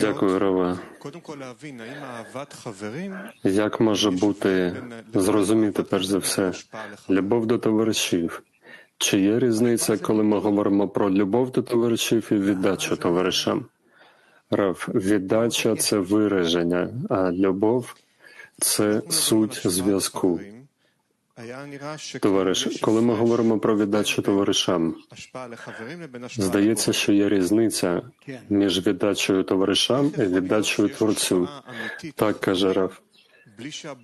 Дякую, Раве. Як може бути зрозуміти перш за все любов до товаришів? Чи є різниця, коли ми говоримо про любов до товаришів і віддачу товаришам? Рав, віддача це вираження, а любов це суть зв'язку. Товариш, коли ми говоримо про віддачу товаришам, здається, що є різниця між віддачею товаришам і віддачею творцю. Так каже Раф.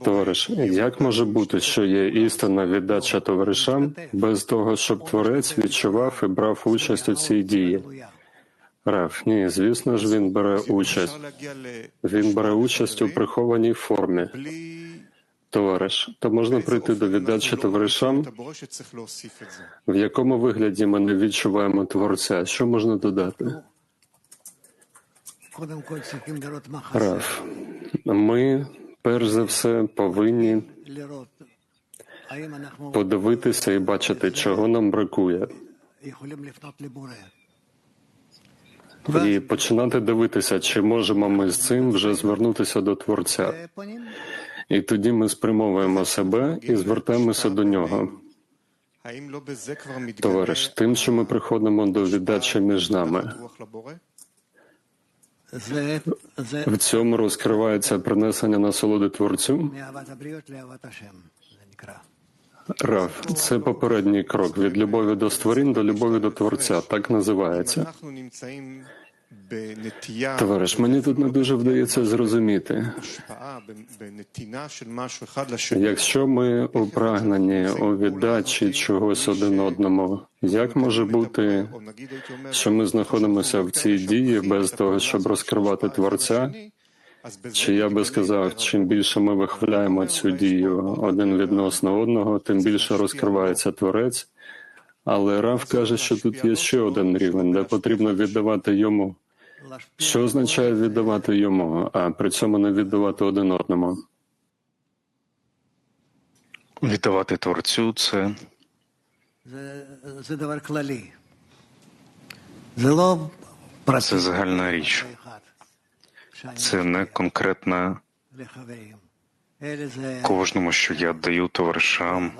Товариш, як може бути, що є істинна віддача товаришам без того, щоб творець відчував і брав участь у цій дії? Раф, ні, звісно ж, він бере участь. Він бере участь у прихованій формі. Товариш, то можна прийти до віддачі товаришам, в якому вигляді ми не відчуваємо творця. Що можна додати? Раф, ми перш за все повинні подивитися і бачити, чого нам бракує, і починати дивитися, чи можемо ми з цим вже звернутися до творця. І тоді ми спрямовуємо себе і звертаємося до нього. Товариш, тим, що ми приходимо до віддачі між нами, в цьому розкривається принесення насолоди творцю. Раф, це попередній крок від любові до створінь до любові до творця. Так називається. Товариш, мені тут не дуже вдається зрозуміти. Якщо ми у прагненні у віддачі чогось один одному, як може бути, що ми знаходимося в цій дії без того, щоб розкривати творця? Чи я би сказав, чим більше ми вихваляємо цю дію один відносно одного, тим більше розкривається творець. Але Раф каже, що тут є ще один рівень, де потрібно віддавати йому. Що означає віддавати йому, а при цьому не віддавати один одному? Віддавати творцю це. Це загальна річ. Це не конкретна кожному, що я даю товаришам.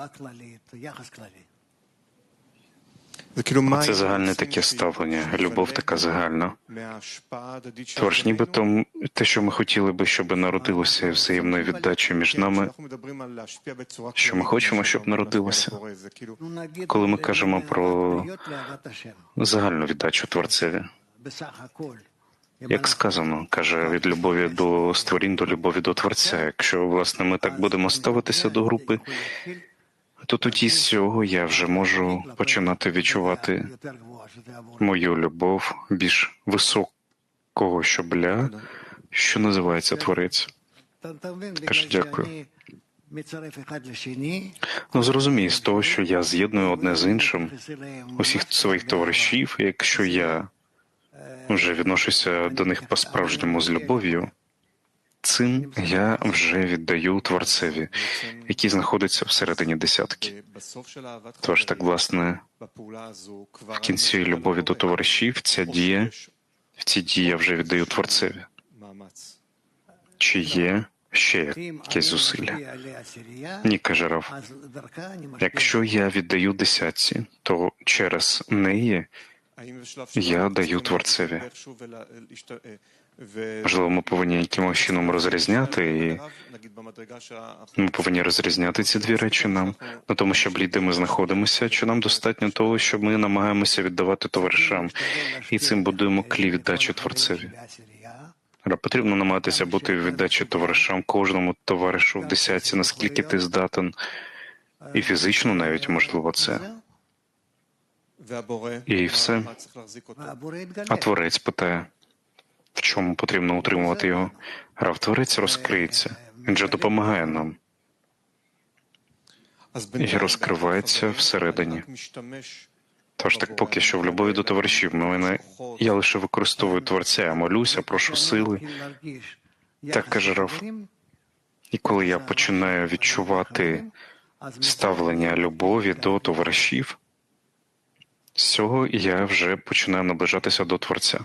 Це загальне таке ставлення. Любов така загальна. Тож, нібито те, що ми хотіли би, щоб народилося взаємної віддачі між нами, що ми хочемо, щоб народилося. Коли ми кажемо про загальну віддачу Творцеві, як сказано, каже від любові до створінь до любові до Творця. Якщо власне ми так будемо ставитися до групи то тоді з цього я вже можу починати відчувати мою любов більш високого щобля, що називається творець. Каже, дякую. Ну, зрозумій з того, що я з'єдную одне з іншим усіх своїх товаришів, якщо я вже відношуся до них по-справжньому з любов'ю. Цим я вже віддаю творцеві, який знаходиться всередині десятки. Тож так, власне, в кінці любові до товаришів ця дія в цій дії я вже віддаю творцеві. Чи є ще якесь зусилля? Ні, каже Рав. Якщо я віддаю десятці, то через неї я даю творцеві можливо ми повинні якимось чином розрізняти, і ми повинні розрізняти ці дві речі нам на тому, що де ми знаходимося, чи нам достатньо того, що ми намагаємося віддавати товаришам, і цим будуємо клі віддачі творцеві. Потрібно намагатися бути віддачі товаришам, кожному товаришу в десятці, наскільки ти здатен, і фізично навіть можливо це. І все. А творець питає, в чому потрібно утримувати його. Рав творець розкриється. Він же допомагає нам. і розкривається всередині. Тож так поки що в любові до товаришів мене я лише використовую творця, я молюся, прошу сили. Так каже Раф. І коли я починаю відчувати ставлення любові до товаришів, з цього я вже починаю наближатися до творця.